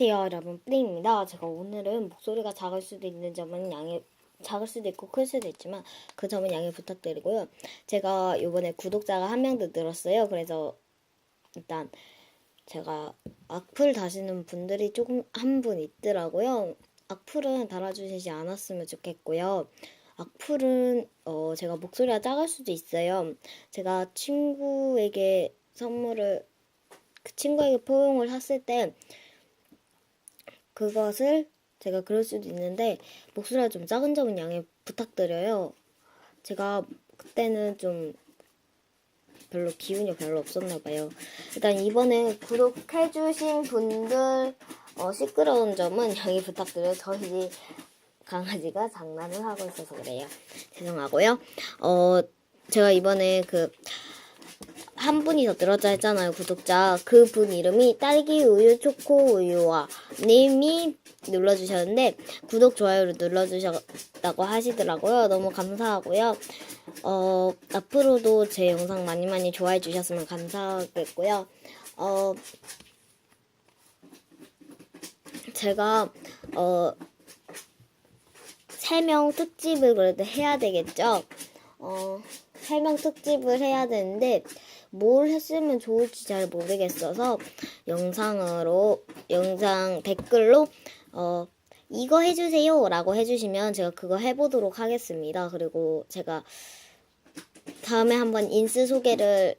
안녕하세요 여러분. 뿌링입니다. 제가 오늘은 목소리가 작을 수도 있는 점은 양해 작을 수도 있고 클 수도 있지만 그 점은 양해 부탁드리고요. 제가 요번에 구독자가 한명더 늘었어요. 그래서 일단 제가 악플 다시는 분들이 조금 한 분 있더라고요. 악플은 달아주시지 않았으면 좋겠고요. 악플은 어 제가 목소리가 작을 수도 있어요. 제가 친구에게 선물을 그 친구에게 포용을 샀을 때 그것을 제가 그럴 수도 있는데 목소리가 좀 작은 점은 양해 부탁드려요. 제가 그때는 좀 별로 기운이 별로 없었나 봐요. 일단 이번에 구독해주신 분들 어, 시끄러운 점은 양해 부탁드려요. 저희 강아지가 장난을 하고 있어서 그래요. 죄송하고요. 어 제가 이번에 그 한 분이 더 늘었다 했잖아요, 구독자. 그 분 이름이 딸기 우유 초코 우유와 님이 눌러주셨는데, 구독, 좋아요를 눌러주셨다고 하시더라고요. 너무 감사하고요. 어, 앞으로도 제 영상 많이 많이 좋아해 주셨으면 감사하겠고요. 어, 제가, 어, 세명 특집을 그래도 해야 되겠죠? 어, 설명 특집을 해야 되는데 뭘 했으면 좋을지 잘 모르겠어서 영상으로 영상 댓글로 어 이거 해주세요 라고 해주시면 제가 그거 해보도록 하겠습니다. 그리고 제가 다음에 한번 인스 소개를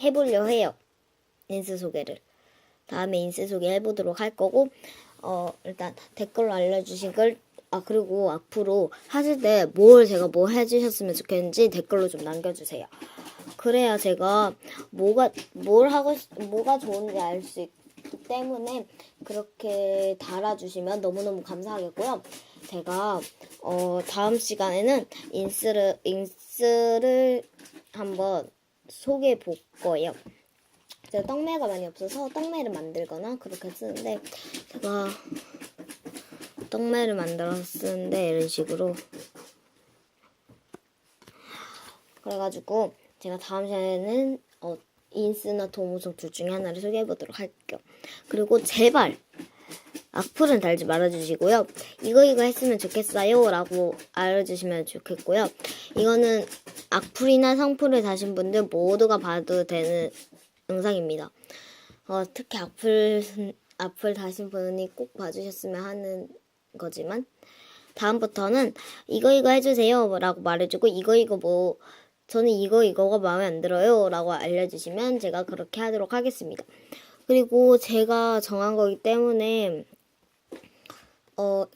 해보려 해요. 인스 소개를 다음에 인스 소개 해보도록 할 거고 어 일단 댓글로 알려주신 걸 아 그리고 앞으로 하실 때 뭘 제가 뭐 해주셨으면 좋겠는지 댓글로 좀 남겨주세요. 그래야 제가 뭐가 뭘 하고 싶- 뭐가 좋은지 알 수 있기 때문에 그렇게 달아주시면 너무너무 감사하겠고요. 제가 어 다음 시간에는 인스를 인스를 한번 소개해 볼 거예요. 제가 떡매가 많이 없어서 떡매를 만들거나 그렇게 쓰는데 제가 떡매를 만들어서 쓰는데 이런 식으로 그래가지고 제가 다음 시간에는 어, 인스나 도무송 둘 중에 하나를 소개해 보도록 할게요. 그리고 제발 악플은 달지 말아주시고요. 이거 이거 했으면 좋겠어요 라고 알려주시면 좋겠고요. 이거는 악플이나 성플을 다신 분들 모두가 봐도 되는 영상입니다. 어, 특히 악플, 악플 다신 분이 꼭 봐주셨으면 하는 거지만 다음부터는 이거 이거 해주세요 라고 말해주고 이거 이거 뭐 저는 이거 이거가 마음에 안 들어요 라고 알려주시면 제가 그렇게 하도록 하겠습니다. 그리고 제가 정한 거기 때문에 어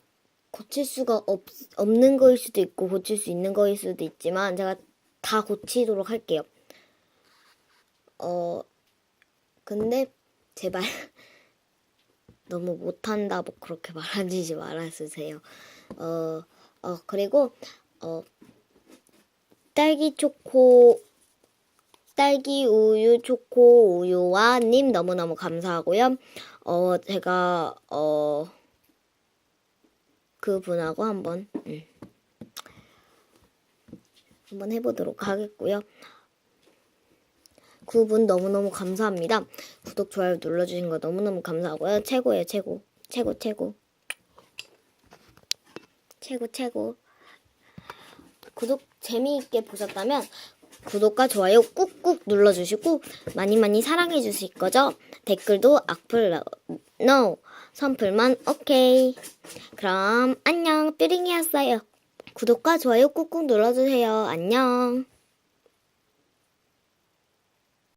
고칠 수가 없, 없는 거일 수도 있고 고칠 수 있는 거일 수도 있지만 제가 다 고치도록 할게요. 어 근데 제발 너무 못한다 뭐 그렇게 말하지 말아주세요. 어, 어 그리고 어 딸기 초코 딸기 우유 초코 우유와 님 너무너무 감사하고요. 어 제가 어 그분하고 한번 음, 한번 해보도록 하겠고요. 그분 너무너무 감사합니다. 구독, 좋아요 눌러주신 거 너무너무 감사하고요. 최고예요, 최고. 최고, 최고. 최고, 최고. 구독 재미있게 보셨다면 구독과 좋아요 꾹꾹 눌러주시고 많이 많이 사랑해 주실 거죠? 댓글도 악플 no 선플만 오케이 그럼 안녕 뾰링이었어요. 구독과 좋아요 꾹꾹 눌러주세요. 안녕